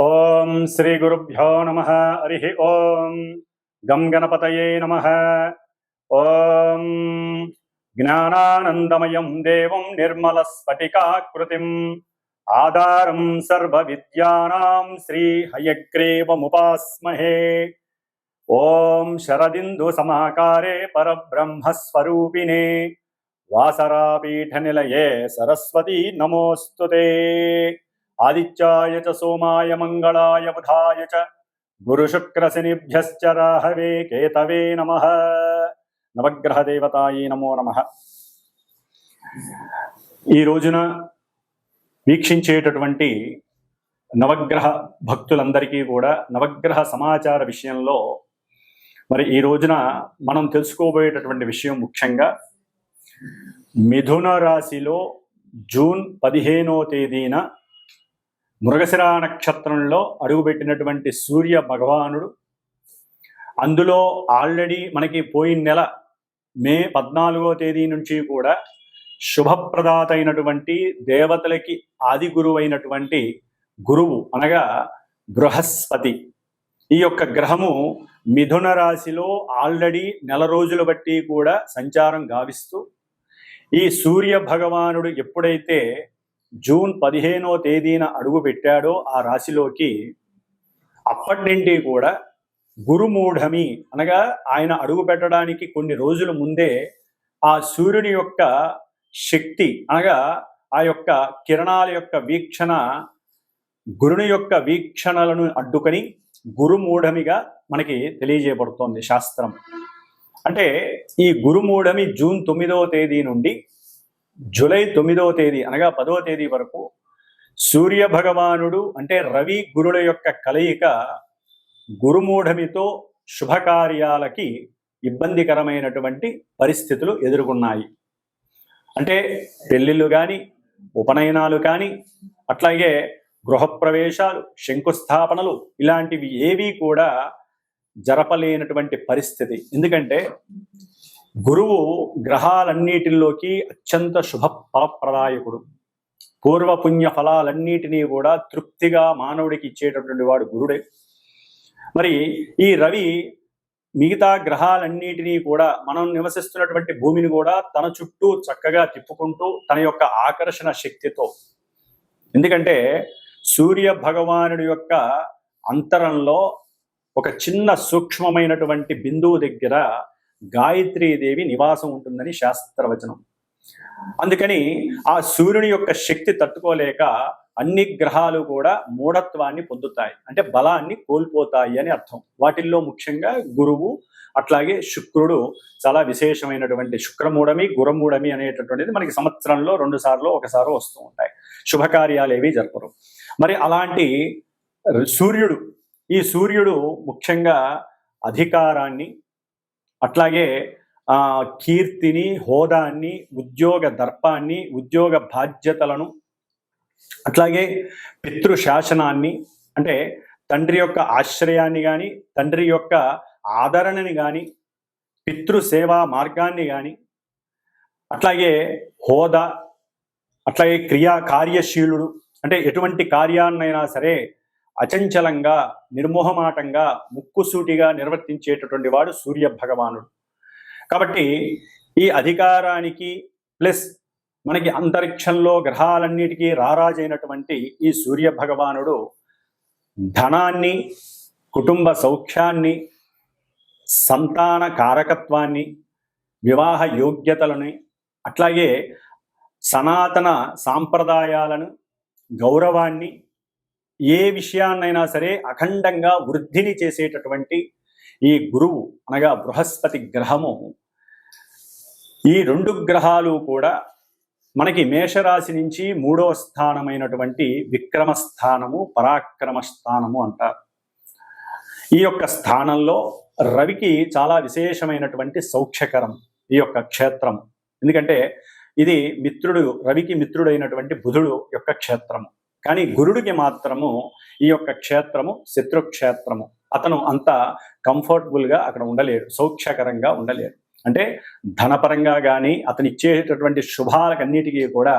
ఓం శ్రీ గురుభ్యో నమ హరి ఓం. గం గణపతయే నమ. ఓం జ్ఞానానందమయం దేవం నిర్మల స్ఫటికాకృతిం. ఆధారం సర్వ విద్యానాం శ్రీ హయగ్రీవముపాస్మహే. ఓం శరదిందు సమాకారే పరబ్రహ్మస్వరూపిణే. వాసరాపీఠ నిలయే సరస్వతి నమోస్తుతే. ఆదిత్యాయ చ సోమాయ మంగళాయ బుధాయ చ. గురుశుక్రశనిభ్యశ్చ రాహవే కేతవే నమ. నవగ్రహ దేవతాయే నమో నమ. ఈ రోజున వీక్షించేటటువంటి నవగ్రహ భక్తులందరికీ కూడా నవగ్రహ సమాచార విషయంలో మరి ఈ రోజున మనం తెలుసుకోబోయేటటువంటి విషయం ముఖ్యంగా మిథున రాశిలో జూన్ పదిహేనో తేదీన మృగశిర నక్షత్రంలో అడుగుపెట్టినటువంటి సూర్య భగవానుడు అందులో ఆల్రెడీ మనకి పోయిన నెల మే పద్నాలుగో తేదీ నుంచి కూడా శుభప్రదాత అయినటువంటి దేవతలకి ఆది గురువు అయినటువంటి గురువు అనగా బృహస్పతి. ఈ యొక్క గ్రహము మిథున రాశిలో ఆల్రెడీ నెల రోజులు బట్టి కూడా సంచారం గావిస్తూ ఈ సూర్య భగవానుడు ఎప్పుడైతే జూన్ పదిహేనో తేదీన అడుగు పెట్టాడో ఆ రాశిలోకి అప్పటి నుండి కూడా గురుమూఢమి అనగా ఆయన అడుగు పెట్టడానికి కొన్ని రోజుల ముందే ఆ సూర్యుని యొక్క శక్తి అనగా ఆ యొక్క కిరణాల యొక్క వీక్షణ గురుని యొక్క వీక్షణలను అడ్డుకొని గురుమూఢమిగా మనకి తెలియజేయబడుతోంది శాస్త్రం. అంటే ఈ గురుమూఢమి జూన్ తొమ్మిదవ తేదీ నుండి జూలై తొమ్మిదవ తేదీ అనగా పదవ తేదీ వరకు సూర్య భగవానుడు అంటే రవి గురుల యొక్క కలయిక గురుమూఢమితో శుభకార్యాలకి ఇబ్బందికరమైనటువంటి పరిస్థితులు ఎదుర్కొన్నాయి. అంటే పెళ్ళిళ్ళు కానీ ఉపనయనాలు కానీ అట్లాగే గృహప్రవేశాలు శంకుస్థాపనలు ఇలాంటివి ఏవీ కూడా జరపలేనటువంటి పరిస్థితి. ఎందుకంటే గురువు గ్రహాలన్నిటిలోకి అత్యంత శుభ ఫలప్రదాయకుడు పూర్వ పుణ్య ఫలాలన్నిటినీ కూడా తృప్తిగా మానవుడికి ఇచ్చేటటువంటి వాడు గురుడే. మరి ఈ రవి మిగతా గ్రహాలన్నిటినీ కూడా మనం నివసిస్తున్నటువంటి భూమిని కూడా తన చుట్టూ చక్కగా తిప్పుకుంటూ తన యొక్క ఆకర్షణ శక్తితో. ఎందుకంటే సూర్య భగవానుడి యొక్క అంతరంలో ఒక చిన్న సూక్ష్మమైనటువంటి బిందువు దగ్గర గాయత్రీదేవి నివాసం ఉంటుందని శాస్త్రవచనం. అందుకని ఆ సూర్యుని యొక్క శక్తి తట్టుకోలేక అన్ని గ్రహాలు కూడా మూఢత్వాన్ని పొందుతాయి. అంటే బలాన్ని కోల్పోతాయి అని అర్థం. వాటిల్లో ముఖ్యంగా గురువు అట్లాగే శుక్రుడు చాలా విశేషమైనటువంటి శుక్రమూఢమి గురమూఢమి అనేటటువంటిది మనకి సంవత్సరంలో రెండు సార్లు ఒకసారి వస్తూ ఉంటాయి. శుభకార్యాలు ఏవి జరపరు. మరి అలాంటి సూర్యుడు ఈ సూర్యుడు ముఖ్యంగా అధికారాన్ని అట్లాగే ఆ కీర్తిని హోదాన్ని ఉద్యోగ దర్పాన్ని ఉద్యోగ బాధ్యతలను అట్లాగే పితృ శాసనాన్ని అంటే తండ్రి యొక్క ఆశ్రయాన్ని కానీ తండ్రి యొక్క ఆదరణని కానీ పితృ సేవా మార్గాన్ని కానీ అట్లాగే హోదా అట్లాగే క్రియా కార్యశీలుడు అంటే ఎటువంటి కార్యాన్నైనా సరే అచంచలంగా నిర్మోహమాటంగా ముక్కుసూటిగా నిర్వర్తించేటటువంటి వాడు సూర్య భగవానుడు. కాబట్టి ఈ అధికారానికి ప్లస్ మనకి అంతరిక్షంలో గ్రహాలన్నిటికీ రారాజైనటువంటి ఈ సూర్య భగవానుడు ధనాన్ని కుటుంబ సౌఖ్యాన్ని సంతాన కారకత్వాన్ని వివాహ యోగ్యతలని అట్లాగే సనాతన సాంప్రదాయాలను గౌరవాన్ని ఏ విషయాన్నైనా సరే అఖండంగా వృద్ధిని చేసేటటువంటి ఈ గురువు అనగా బృహస్పతి గ్రహము. ఈ రెండు గ్రహాలు కూడా మనకి మేషరాశి నుంచి మూడో స్థానమైనటువంటి విక్రమ స్థానము పరాక్రమ స్థానము అంటారు. ఈ యొక్క స్థానంలో రవికి చాలా విశేషమైనటువంటి సౌఖ్యకరం ఈ యొక్క క్షేత్రం. ఎందుకంటే ఇది మిత్రుడు రవికి మిత్రుడైనటువంటి బుధుడు యొక్క క్షేత్రము. కానీ గురుడికి మాత్రము ఈ యొక్క క్షేత్రము శత్రుక్షేత్రము. అతను అంత కంఫర్టబుల్గా అక్కడ ఉండలేడు సౌఖ్యకరంగా ఉండలేడు. అంటే ధనపరంగా కానీ అతను ఇచ్చేటటువంటి శుభాలకన్నిటికీ కూడా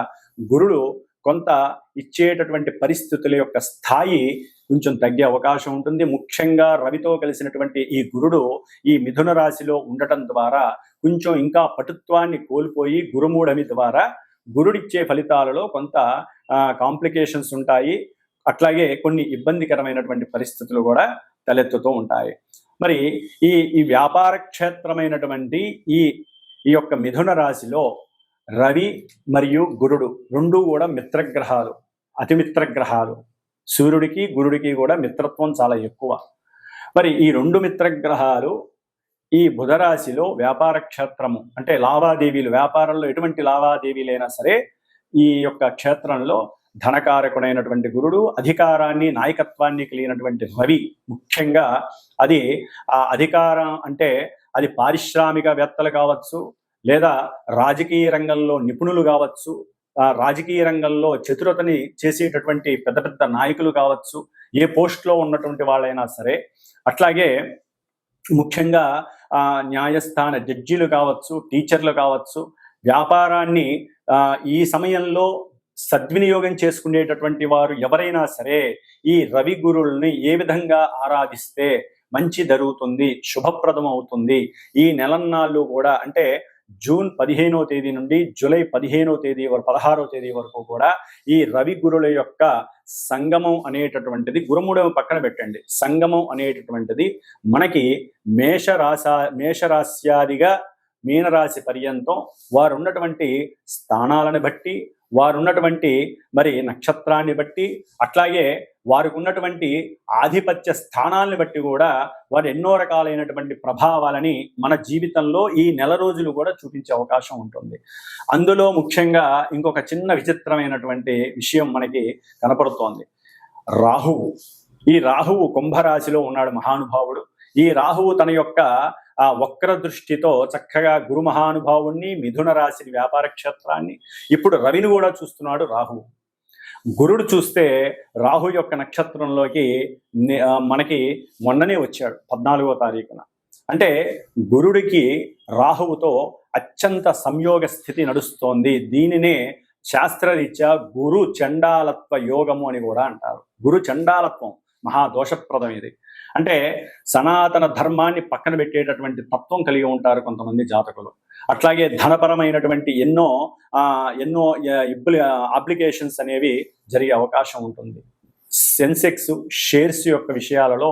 గురుడు కొంత ఇచ్చేటటువంటి పరిస్థితుల యొక్క స్థాయి కొంచెం తగ్గే అవకాశం ఉంటుంది. ముఖ్యంగా రవితో కలిసినటువంటి ఈ గురుడు ఈ మిథున రాశిలో ఉండటం ద్వారా కొంచెం ఇంకా పటుత్వాన్ని కోల్పోయి గురుమూఢమి ద్వారా గురుడిచ్చే ఫలితాలలో కొంత కాంప్లికేషన్స్ ఉంటాయి. అట్లాగే కొన్ని ఇబ్బందికరమైనటువంటి పరిస్థితులు కూడా తలెత్తుతూ ఉంటాయి. మరి ఈ ఈ వ్యాపార క్షేత్రమైనటువంటి ఈ ఈ యొక్క మిథున రాశిలో రవి మరియు గురుడు రెండు కూడా మిత్రగ్రహాలు అతిమిత్ర గ్రహాలు సూర్యుడికి గురుడికి కూడా మిత్రత్వం చాలా ఎక్కువ. మరి ఈ రెండు మిత్రగ్రహాలు ఈ బుధరాశిలో వ్యాపార క్షేత్రము అంటే లావాదేవీలు వ్యాపారంలో ఎటువంటి లావాదేవీలైనా సరే ఈ యొక్క క్షేత్రంలో ధనకారకుడైనటువంటి గురుడు అధికారాన్ని నాయకత్వాన్ని కలిగినటువంటి రవి ముఖ్యంగా అది ఆ అధికారం అంటే అది పారిశ్రామికవేత్తలు కావచ్చు లేదా రాజకీయ రంగంలో నిపుణులు కావచ్చు రాజకీయ రంగంలో చతురతని చేసేటటువంటి పెద్ద పెద్ద నాయకులు కావచ్చు ఏ పోస్ట్లో ఉన్నటువంటి వాళ్ళైనా సరే. అట్లాగే ముఖ్యంగా న్యాయస్థాన జడ్జీలు కావచ్చు టీచర్లు కావచ్చు వ్యాపారాన్ని ఈ సమయంలో సద్వినియోగం చేసుకునేటటువంటి వారు ఎవరైనా సరే ఈ రవి గురుల్ని ఏ విధంగా ఆరాధిస్తే మంచి జరుగుతుంది శుభప్రదం అవుతుంది. ఈ నెలన్నాళ్ళు కూడా అంటే జూన్ పదిహేనో తేదీ నుండి జూలై పదిహేనో తేదీ వరకు పదహారో తేదీ వరకు కూడా ఈ రవి గురుల యొక్క సంగమం అనేటటువంటిది గురుముడము పక్కన పెట్టండి. సంగమం అనేటటువంటిది మనకి మేషరాశ మేషరాశ్యాదిగా మీనరాశి పర్యంతం వారు ఉన్నటువంటి స్థానాలను బట్టి వారు ఉన్నటువంటి మరి నక్షత్రాన్ని బట్టి అట్లాగే వారికి ఉన్నటువంటి ఆధిపత్య స్థానాలను బట్టి కూడా వారు ఎన్నో రకాలైనటువంటి ప్రభావాలని మన జీవితంలో ఈ నెల రోజులు కూడా చూపించే అవకాశం ఉంటుంది. అందులో ముఖ్యంగా ఇంకొక చిన్న విచిత్రమైనటువంటి విషయం మనకి కనపడుతోంది. రాహువు. ఈ రాహువు కుంభరాశిలో ఉన్నాడు మహానుభావుడు. ఈ రాహువు తన యొక్క ఆ వక్ర దృష్టితో చక్కగా గురు మహానుభావుణ్ణి మిథున రాశిని వ్యాపార క్షేత్రాన్ని ఇప్పుడు రవిని కూడా చూస్తున్నాడు రాహువు. గురుడు చూస్తే రాహు యొక్క నక్షత్రంలోకి మనకి మొన్ననే వచ్చాడు పద్నాలుగో తారీఖున. అంటే గురుడికి రాహువుతో అత్యంత సంయోగ స్థితి నడుస్తోంది. దీనినే శాస్త్రరీత్యా గురు చండాలత్వ యోగము అని కూడా అంటారు. గురు చండాలత్వం మహాదోషప్రదం ఇది. అంటే సనాతన ధర్మాన్ని పక్కన పెట్టేటటువంటి తత్వం కలిగి ఉంటారు కొంతమంది జాతకులు. అట్లాగే ధనపరమైనటువంటి ఎన్నో ఎన్నో అప్లికేషన్స్ అనేవి జరిగే అవకాశం ఉంటుంది. సెన్సెక్స్ షేర్స్ యొక్క విషయాలలో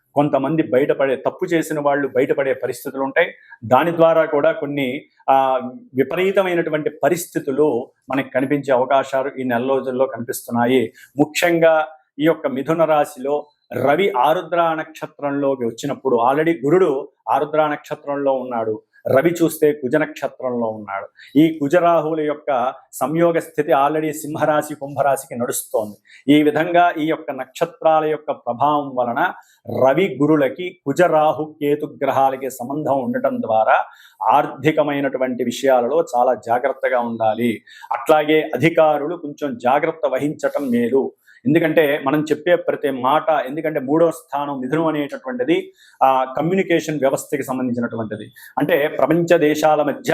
కొంతమంది బయటపడే తప్పు చేసిన వాళ్ళు బయటపడే పరిస్థితులు ఉంటాయి. దాని ద్వారా కూడా కొన్ని విపరీతమైనటువంటి పరిస్థితులు మనకు కనిపించే అవకాశాలు ఈ నెల రోజుల్లో కనిపిస్తున్నాయి. ముఖ్యంగా ఈ యొక్క మిథున రాశిలో రవి ఆరుద్ర నక్షత్రంలోకి వచ్చినప్పుడు ఆల్రెడీ గురుడు ఆరుద్ర నక్షత్రంలో ఉన్నాడు. రవి చూస్తే కుజ నక్షత్రంలో ఉన్నాడు. ఈ కుజరాహువుల యొక్క సంయోగ స్థితి ఆల్రెడీ సింహరాశి కుంభరాశికి నడుస్తోంది. ఈ విధంగా ఈ యొక్క నక్షత్రాల యొక్క ప్రభావం వలన రవి గురులకి కుజరాహు కేతు గ్రహాలకి సంబంధం ఉండటం ద్వారా ఆర్థికమైనటువంటి విషయాలలో చాలా జాగ్రత్తగా ఉండాలి. అట్లాగే అధికారులు కొంచెం జాగ్రత్త వహించటం మేలు. ఎందుకంటే మనం చెప్పే ప్రతి మాట ఎందుకంటే మూడవ స్థానం మిథునం అనేటటువంటిది ఆ కమ్యూనికేషన్ వ్యవస్థకి సంబంధించినటువంటిది. అంటే ప్రపంచ దేశాల మధ్య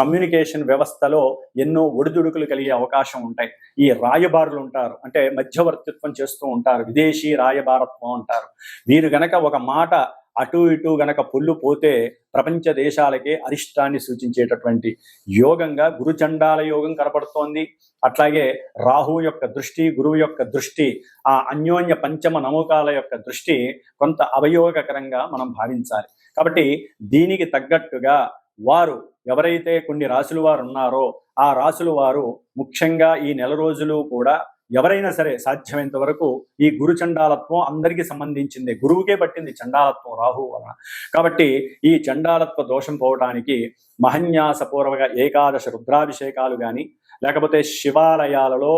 కమ్యూనికేషన్ వ్యవస్థలో ఎన్నో ఒడిదుడుకులు కలిగే అవకాశం ఉంటాయి. ఈ రాయబారులు ఉంటారు. అంటే మధ్యవర్తిత్వం చేస్తూ ఉంటారు. విదేశీ రాయబారత్వం అంటారు. వీరు గనక ఒక మాట అటు ఇటు గనక పుల్లు పోతే ప్రపంచ దేశాలకే అరిష్టాన్ని సూచించేటటువంటి యోగంగా గురుచండాల యోగం కనపడుతోంది. అట్లాగే రాహు యొక్క దృష్టి గురువు యొక్క దృష్టి ఆ అన్యోన్య పంచమ నమూకాల యొక్క దృష్టి కొంత అవయోగకరంగా మనం భావించాలి. కాబట్టి దీనికి తగ్గట్టుగా వారు ఎవరైతే కొన్ని రాసులు వారు ఉన్నారో ఆ రాసులు వారు ముఖ్యంగా ఈ నెల రోజులు కూడా ఎవరైనా సరే సాధ్యమైనంత వరకు ఈ గురు చండాలత్వం అందరికీ సంబంధించింది. గురువుకే పట్టింది చండాలత్వం రాహు వలన. కాబట్టి ఈ చండాలత్వ దోషం పోవడానికి మహన్యాసపూర్వక ఏకాదశ రుద్రాభిషేకాలు కానీ లేకపోతే శివాలయాలలో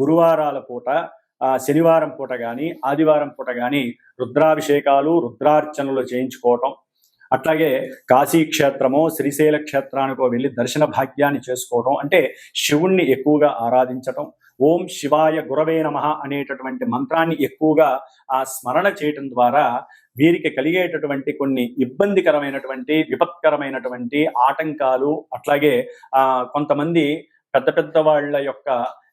గురువారాల పూట శనివారం పూట కానీ ఆదివారం పూట కానీ రుద్రాభిషేకాలు రుద్రార్చనలు చేయించుకోవటం అట్లాగే కాశీక్షేత్రమో శ్రీశైల క్షేత్రానికో వెళ్ళి దర్శన భాగ్యాన్ని చేసుకోవడం అంటే శివుణ్ణి ఎక్కువగా ఆరాధించటం ఓం శివాయ గురవే నమ అనేటటువంటి మంత్రాన్ని ఎక్కువగా ఆ స్మరణ చేయటం ద్వారా వీరికి కలిగేటటువంటి కొన్ని ఇబ్బందికరమైనటువంటి విపత్కరమైనటువంటి ఆటంకాలు అట్లాగే ఆ కొంతమంది పెద్ద పెద్ద వాళ్ళ యొక్క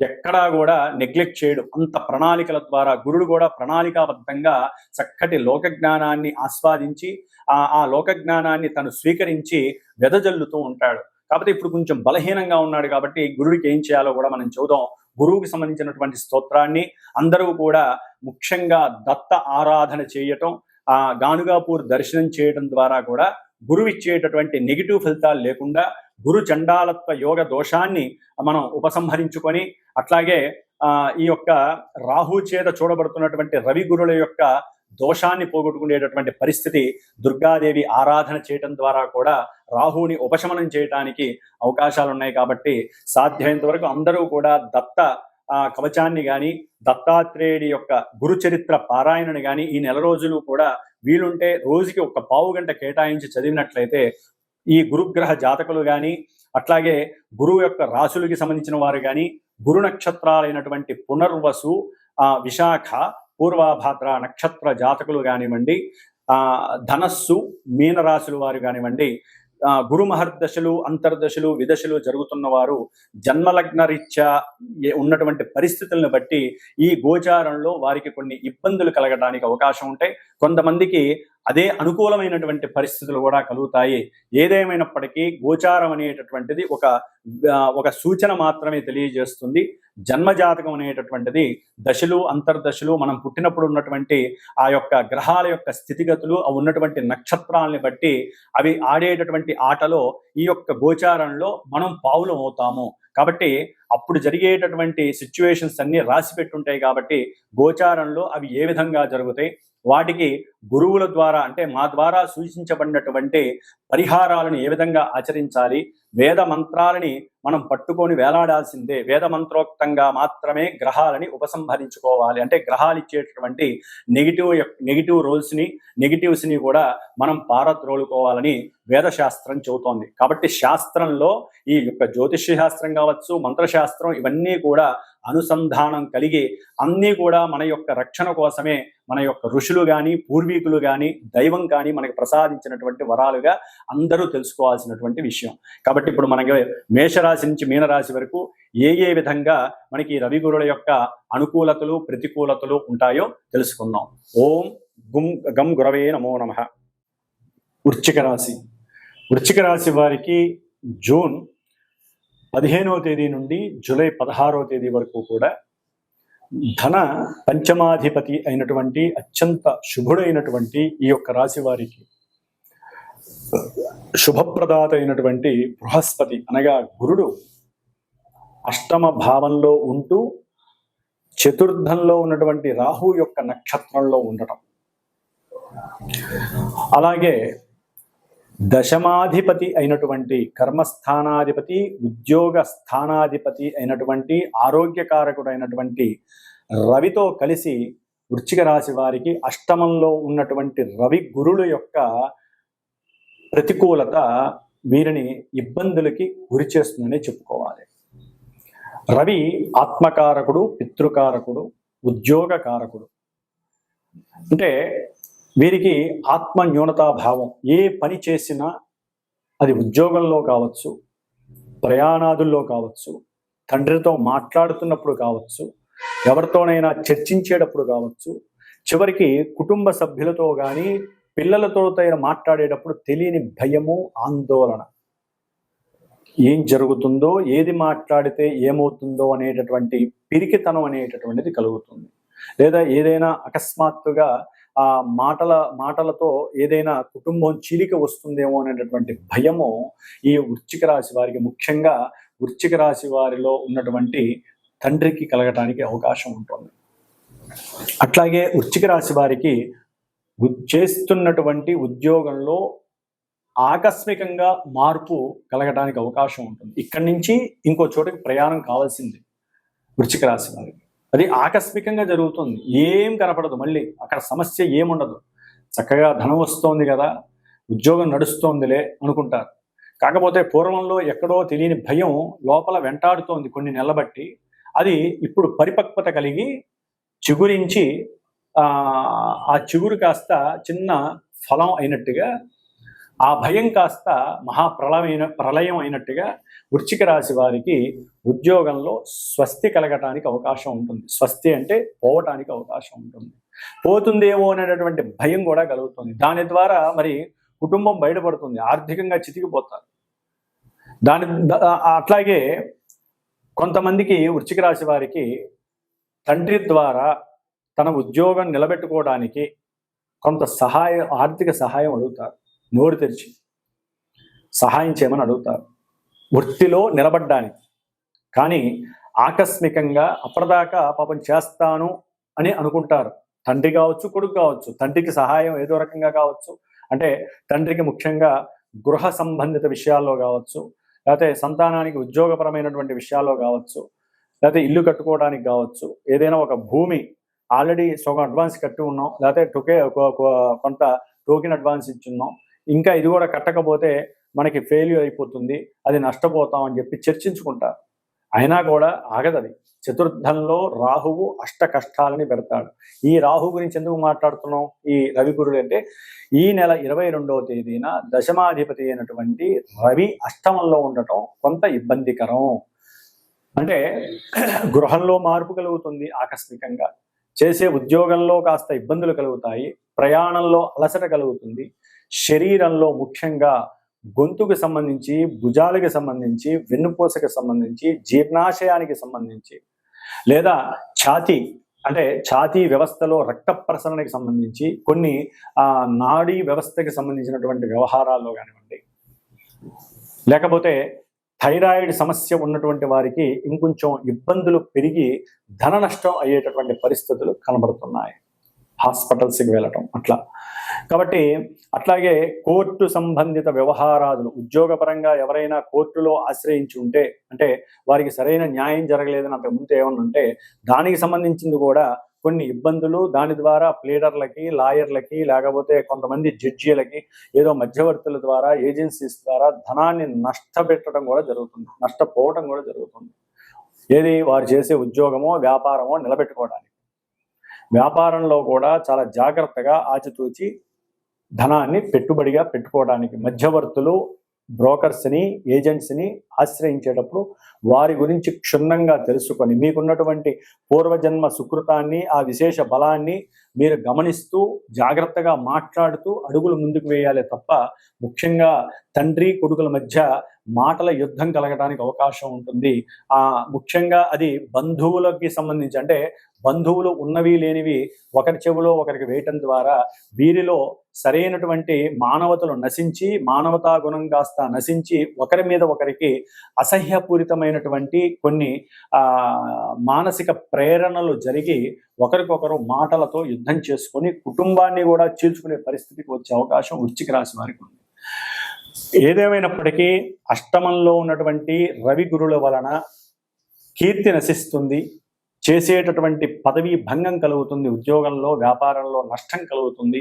ఎక్కడా కూడా నెగ్లెక్ట్ చేయడు. అంత ప్రణాళికల ద్వారా గురుడు కూడా ప్రణాళికాబద్ధంగా చక్కటి లోక జ్ఞానాన్ని ఆస్వాదించి ఆ లోక జ్ఞానాన్ని తను స్వీకరించి వెదజల్లుతూ ఉంటాడు. కాబట్టి ఇప్పుడు కొంచెం బలహీనంగా ఉన్నాడు కాబట్టి గురుడికి ఏం చేయాలో కూడా మనం చూద్దాం. గురువుకి సంబంధించినటువంటి స్తోత్రాన్ని అందరూ కూడా ముఖ్యంగా దత్త ఆరాధన చేయటం ఆ గానుగాపూర్ దర్శనం చేయటం ద్వారా కూడా గురువు ఇచ్చేటటువంటి నెగిటివ్ ఫలితాలు లేకుండా గురు చండాలత్వ యోగ దోషాన్ని మనం ఉపసంహరించుకొని అట్లాగే ఆ ఈ యొక్క రాహు చేత చూడబడుతున్నటువంటి రవి గురుల యొక్క దోషాన్ని పోగొట్టుకునేటటువంటి పరిస్థితి దుర్గాదేవి ఆరాధన చేయటం ద్వారా కూడా రాహుని ఉపశమనం చేయటానికి అవకాశాలు ఉన్నాయి కాబట్టి సాధ్యమైనంత వరకు అందరూ కూడా దత్త ఆ కవచాన్ని కానీ దత్తాత్రేయుడి యొక్క గురు చరిత్ర పారాయణని కానీ ఈ నెల రోజులు కూడా వీలుంటే రోజుకి ఒక పావు గంట కేటాయించి చదివినట్లయితే ఈ గురుగ్రహ జాతకులు కానీ అట్లాగే గురువు యొక్క రాశులకి సంబంధించిన వారు కానీ గురు నక్షత్రాలైనటువంటి పునర్వసు విశాఖ పూర్వాభాద్ర నక్షత్ర జాతకులు కానివ్వండి ఆ ధనస్సు మీనరాశుల వారు కానివ్వండి గురు మహర్దశలు అంతర్దశలు విదశలు జరుగుతున్న వారు జన్మలగ్న రీత్యా ఉన్నటువంటి పరిస్థితులను బట్టి ఈ గోచారంలో వారికి కొన్ని ఇబ్బందులు కలగడానికి అవకాశం ఉంటాయి. కొంతమందికి అదే అనుకూలమైనటువంటి పరిస్థితులు కూడా కలుగుతాయి. ఏదేమైనప్పటికీ గోచారం అనేటటువంటిది ఒక ఒక సూచన మాత్రమే తెలియజేస్తుంది. జన్మజాతకం అనేటటువంటిది దశలు అంతర్దశలు మనం పుట్టినప్పుడు ఉన్నటువంటి ఆ యొక్క గ్రహాల యొక్క స్థితిగతులు అవి ఉన్నటువంటి నక్షత్రాలని బట్టి అవి ఆడేటటువంటి ఆటలో ఈ యొక్క గోచారంలో మనం పావులం అవుతాము. కాబట్టి అప్పుడు జరిగేటటువంటి సిచ్యువేషన్స్ అన్ని రాసి పెట్టుంటాయి కాబట్టి గోచారంలో అవి ఏ విధంగా జరుగుతాయి? వాటికి గురువుల ద్వారా అంటే మా ద్వారా సూచించబడినటువంటి పరిహారాలను ఏ విధంగా ఆచరించాలి? వేద మంత్రాలని మనం పట్టుకొని వేలాడాల్సిందే. వేద మంత్రోక్తంగా మాత్రమే గ్రహాలని ఉపసంహరించుకోవాలి. అంటే గ్రహాలు ఇచ్చేటటువంటి నెగిటివ్ నెగిటివ్ రోల్స్ని నెగిటివ్స్ని కూడా మనం పారద్రోలుకోవాలని వేదశాస్త్రం చెబుతోంది. కాబట్టి శాస్త్రంలో ఈ యొక్క జ్యోతిష్య శాస్త్రం కావచ్చు మంత్రశాస్త్రం ఇవన్నీ కూడా అనుసంధానం కలిగి అన్నీ కూడా మన యొక్క రక్షణ కోసమే మన యొక్క ఋషులు కానీ పూర్వీకులు కానీ దైవం కానీ మనకి ప్రసాదించినటువంటి వరాలుగా అందరూ తెలుసుకోవాల్సినటువంటి విషయం. కాబట్టి ఇప్పుడు మనకి మేషరాశి నుంచి మీనరాశి వరకు ఏ ఏ విధంగా మనకి రవి గురుల యొక్క అనుకూలతలు ప్రతికూలతలు ఉంటాయో తెలుసుకుందాం. ఓం గుం గం గురవే నమో నమ. వృచ్చిక రాశి. వృచ్చిక రాశి వారికి జూన్ పదిహేనవ తేదీ నుండి జూలై పదహారవ తేదీ వరకు కూడా ధన పంచమాధిపతి అయినటువంటి అత్యంత శుభుడైనటువంటి ఈ యొక్క రాశి వారికి శుభప్రదాత అయినటువంటి బృహస్పతి అనగా గురుడు అష్టమ భావంలో ఉంటూ చతుర్థంలో ఉన్నటువంటి రాహు యొక్క నక్షత్రంలో ఉండటం. అలాగే దశమాధిపతి అయినటువంటి కర్మస్థానాధిపతి ఉద్యోగ స్థానాధిపతి అయినటువంటి ఆరోగ్యకారకుడైనటువంటి రవితో కలిసి వృశ్చిక రాశి వారికి అష్టమంలో ఉన్నటువంటి రవి గురుల యొక్క ప్రతికూలత వీరిని ఇబ్బందులకి గురి చేస్తుందని చెప్పుకోవాలి. రవి ఆత్మకారకుడు పితృకారకుడు ఉద్యోగకారకుడు. అంటే వీరికి ఆత్మ న్యూనతాభావం ఏ పని చేసినా అది ఉద్యోగంలో కావచ్చు ప్రయాణాదుల్లో కావచ్చు తండ్రితో మాట్లాడుతున్నప్పుడు కావచ్చు ఎవరితోనైనా చర్చించేటప్పుడు కావచ్చు చివరికి కుటుంబ సభ్యులతో కానీ పిల్లలతో మాట్లాడేటప్పుడు తెలియని భయము ఆందోళన. ఏం జరుగుతుందో ఏది మాట్లాడితే ఏమవుతుందో అనేటటువంటి పిరికితనం అనేటటువంటిది కలుగుతుంది. లేదా ఏదైనా అకస్మాత్తుగా ఆ మాటల మాటలతో ఏదైనా కుటుంబం చీలిక వస్తుందేమో అనేటటువంటి భయము ఈ వృచ్చిక రాశి వారికి ముఖ్యంగా వృచ్చిక రాశి వారిలో ఉన్నటువంటి తండ్రికి కలగటానికి అవకాశం ఉంటుంది. అట్లాగే వృచ్చిక రాశి వారికి చేస్తున్నటువంటి ఉద్యోగంలో ఆకస్మికంగా మార్పు కలగటానికి అవకాశం ఉంటుంది. ఇక్కడి నుంచి ఇంకో చోటకి ప్రయాణం కావాల్సింది వృచ్చిక రాశి వారికి. అది ఆకస్మికంగా జరుగుతుంది. ఏం కనపడదు. మళ్ళీ అక్కడ సమస్య ఏముండదు. చక్కగా ధనం వస్తోంది కదా ఉద్యోగం నడుస్తోందిలే అనుకుంటారు. కాకపోతే పూర్వంలో ఎక్కడో తెలియని భయం లోపల వెంటాడుతోంది కొన్ని నెలల బట్టి. అది ఇప్పుడు పరిపక్వత కలిగి చిగురించి ఆ చిగురు కాస్త చిన్న ఫలం అయినట్టుగా ఆ భయం కాస్త మహాప్రళయమైన ప్రళయం అయినట్టుగా వృచ్చిక రాశి వారికి ఉద్యోగంలో స్వస్తి కలగటానికి అవకాశం ఉంటుంది. స్వస్తి అంటే పోవటానికి అవకాశం ఉంటుంది. పోతుందేమో అనేటటువంటి భయం కూడా కలుగుతుంది. దాని ద్వారా మరి కుటుంబం బయటపడుతుంది. ఆర్థికంగా చితికిపోతారు. దాని అట్లాగే కొంతమందికి వృచ్చిక రాశి వారికి తండ్రి ద్వారా తన ఉద్యోగం నిలబెట్టుకోవడానికి కొంత సహాయం ఆర్థిక సహాయం అడుగుతారు. నోరు తెరిచి సహాయం చేయమని అడుగుతారు. వృత్తిలో నిలబడ్డానికి కానీ ఆకస్మికంగా అప్పటిదాకా పాపం చేస్తాను అని అనుకుంటారు. తండ్రి కావచ్చు కొడుకు కావచ్చు తండ్రికి సహాయం ఏదో రకంగా కావచ్చు అంటే తండ్రికి ముఖ్యంగా గృహ సంబంధిత విషయాల్లో కావచ్చు లేకపోతే సంతానానికి ఉద్యోగపరమైనటువంటి విషయాల్లో కావచ్చు లేకపోతే ఇల్లు కట్టుకోవడానికి కావచ్చు ఏదైనా ఒక భూమి ఆల్రెడీ సగం అడ్వాన్స్ కట్టి ఉన్నాం లేకపోతే టొకే కొ- కొంత టోకెన్ అడ్వాన్స్ ఇచ్చున్నాం ఇంకా ఇది కూడా కట్టకపోతే మనకి ఫెయిల్యూర్ అయిపోతుంది అది నష్టపోతాం అని చెప్పి చర్చించుకుంటారు. అయినా కూడా ఆగదది చతుర్థంలో రాహువు అష్ట కష్టాలని పెడతాడు. ఈ రాహు గురించి ఎందుకు మాట్లాడుతున్నాం? ఈ రవి గురుడు అంటే ఈ నెల ఇరవై రెండవ తేదీన దశమాధిపతి అయినటువంటి రవి అష్టమంలో ఉండటం కొంత ఇబ్బందికరం. అంటే గృహంలో మార్పు కలుగుతుంది ఆకస్మికంగా. చేసే ఉద్యోగంలో కాస్త ఇబ్బందులు కలుగుతాయి. ప్రయాణంలో అలసట కలుగుతుంది. శరీరంలో ముఖ్యంగా గొంతుకు సంబంధించి భుజాలకు సంబంధించి వెన్నుపూసకి సంబంధించి జీర్ణాశయానికి సంబంధించి లేదా ఛాతీ అంటే ఛాతీ వ్యవస్థలో రక్త ప్రసరణకి సంబంధించి కొన్ని నాడీ వ్యవస్థకి సంబంధించినటువంటి వ్యవహారాల్లో కానివ్వండి. లేకపోతే థైరాయిడ్ సమస్య ఉన్నటువంటి వారికి ఇంకొంచెం ఇబ్బందులు పెరిగి ధన నష్టం అయ్యేటటువంటి పరిస్థితులు కనబడుతున్నాయి. హాస్పిటల్స్కి వెళ్ళటం అట్లా. కాబట్టి అట్లాగే కోర్టు సంబంధిత వ్యవహారాదులు ఉద్యోగపరంగా ఎవరైనా కోర్టులో ఆశ్రయించి ఉంటే అంటే వారికి సరైన న్యాయం జరగలేదని అంతకు ముందు ఏమన్నా ఉంటే దానికి సంబంధించింది కూడా కొన్ని ఇబ్బందులు దాని ద్వారా ప్లీడర్లకి లాయర్లకి లేకపోతే కొంతమంది జడ్జీలకి ఏదో మధ్యవర్తుల ద్వారా ఏజెన్సీస్ ద్వారా ధనాన్ని నష్టపెట్టడం కూడా జరుగుతుంది నష్టపోవడం కూడా జరుగుతుంది. ఏది వారు చేసే ఉద్యోగమో వ్యాపారమో నిలబెట్టుకోవడానికి. వ్యాపారంలో కూడా చాలా జాగ్రత్తగా ఆచితూచి ధనాన్ని పెట్టుబడిగా పెట్టుకోవడానికి మధ్యవర్తులు బ్రోకర్స్ని ఏజెంట్స్ని ఆశ్రయించేటప్పుడు వారి గురించి క్షుణ్ణంగా తెలుసుకొని మీకున్నటువంటి పూర్వజన్మ సుకృతాన్ని ఆ విశేష బలాన్ని మీరు గమనిస్తూ జాగ్రత్తగా మాట్లాడుతూ అడుగులు ముందుకు వేయాలి తప్ప ముఖ్యంగా తండ్రి కొడుకుల మధ్య మాటల యుద్ధం కలగడానికి అవకాశం ఉంటుంది. ఆ ముఖ్యంగా అది బంధువులకి సంబంధించి అంటే బంధువులు ఉన్నవి లేనివి ఒకరి చెవిలో ఒకరికి వేయటం ద్వారా వీరిలో సరైనటువంటి మానవతలు నశించి మానవతా గుణం కాస్త నశించి ఒకరి మీద ఒకరికి అసహ్యపూరితమైనటువంటి కొన్ని ఆ మానసిక ప్రేరణలు జరిగి ఒకరికొకరు మాటలతో యుద్ధం చేసుకొని కుటుంబాన్ని కూడా చీల్చుకునే పరిస్థితికి వచ్చే అవకాశం వృచ్చికి రాశి వారికి ఉంది. ఏదేమైనప్పటికీ అష్టమంలో ఉన్నటువంటి రవి గురుల వలన కీర్తి నశిస్తుంది చేసేటటువంటి పదవి భంగం కలుగుతుంది ఉద్యోగంలో వ్యాపారంలో నష్టం కలుగుతుంది.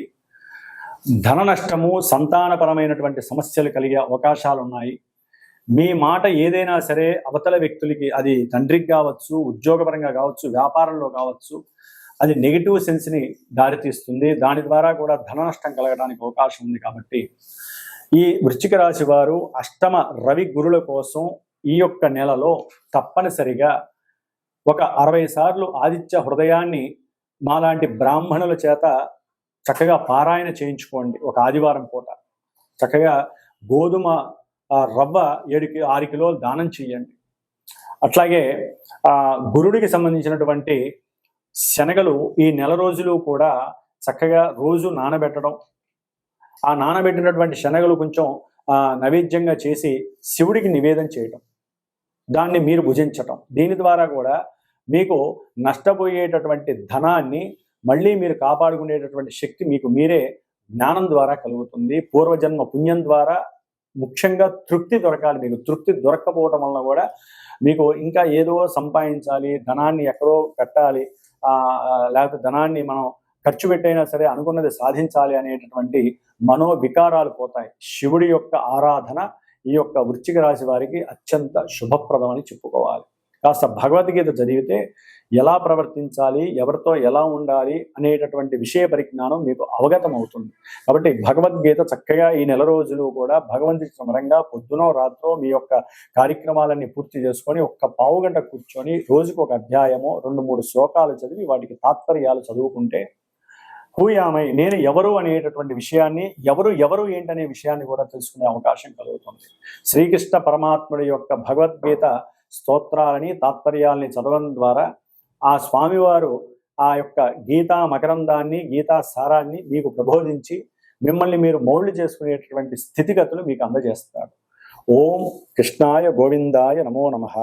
ధన నష్టము సంతానపరమైనటువంటి సమస్యలు కలిగే అవకాశాలు ఉన్నాయి మీ మాట ఏదైనా సరే అవతల వ్యక్తులకి అది తండ్రికి కావచ్చు ఉద్యోగపరంగా కావచ్చు వ్యాపారంలో కావచ్చు అది నెగిటివ్ సెన్స్ని దారితీస్తుంది. దాని ద్వారా కూడా ధన నష్టం కలగడానికి అవకాశం ఉంది కాబట్టి ఈ వృశ్చిక రాశి వారు అష్టమ రవి గురుల కోసం ఈ యొక్క నెలలో తప్పనిసరిగా ఒక అరవై సార్లు ఆదిత్య హృదయాన్ని మాలాంటి బ్రాహ్మణుల చేత చక్కగా పారాయణ చేయించుకోండి ఒక ఆదివారం పూట. చక్కగా గోధుమ రవ్వ ఏడు ఆరు కిలోలు దానం చేయండి. అట్లాగే ఆ గురుడికి సంబంధించినటువంటి శనగలు ఈ నెల రోజులు కూడా చక్కగా రోజు నానబెట్టడం ఆ నానబెట్టినటువంటి శనగలు కొంచెం నైవేద్యంగా చేసి శివుడికి నివేదన చేయటం. దాన్ని మీరు భుజించటం. దీని ద్వారా కూడా మీకు నష్టపోయేటటువంటి ధనాన్ని మళ్ళీ మీరు కాపాడుకునేటటువంటి శక్తి మీకు మీరే జ్ఞానం ద్వారా కలుగుతుంది. పూర్వజన్మ పుణ్యం ద్వారా ముఖ్యంగా తృప్తి దొరకాలి మీకు. తృప్తి దొరక్కపోవటం వలన కూడా మీకు ఇంకా ఏదో సంపాదించాలి ధనాన్ని ఎక్కడో పెట్టాలి లేకపోతే ధనాన్ని మనం ఖర్చు పెట్టైనా సరే అనుకున్నది సాధించాలి అనేటటువంటి మనోవికారాలు పోతాయి. శివుడి యొక్క ఆరాధన ఈ యొక్క వృశ్చిక రాశి వారికి అత్యంత శుభప్రదమని చెప్పుకోవాలి. కాస్త భగవద్గీత చదివితే ఎలా ప్రవర్తించాలి ఎవరితో ఎలా ఉండాలి అనేటటువంటి విషయ పరిజ్ఞానం మీకు అవగతం అవుతుంది కాబట్టి భగవద్గీత చక్కగా ఈ నెల రోజులు కూడా భగవంతుడి సమరంగా పొద్దునో రాత్రో మీ యొక్క కార్యక్రమాలన్నీ పూర్తి చేసుకొని ఒక్క పావు గంట కూర్చొని రోజుకు ఒక అధ్యాయమో రెండు మూడు శ్లోకాలు చదివి వాటికి తాత్పర్యాలు చదువుకుంటే హూయామై నేను ఎవరు అనేటటువంటి విషయాన్ని ఎవరు ఎవరు ఏంటనే విషయాన్ని కూడా తెలుసుకునే అవకాశం కలుగుతుంది. శ్రీకృష్ణ పరమాత్ముడి యొక్క భగవద్గీత స్తోత్రాలని తాత్పర్యాలని చదవడం ద్వారా ఆ స్వామివారు ఆ యొక్క గీతా మకరందాన్ని గీతా సారాన్ని మీకు ప్రబోధించి మిమ్మల్ని మీరు మౌళ్ళు చేసుకునేటటువంటి స్థితిగతులు మీకు అందజేస్తాడు. ఓం కృష్ణాయ గోవిందాయ నమో నమః.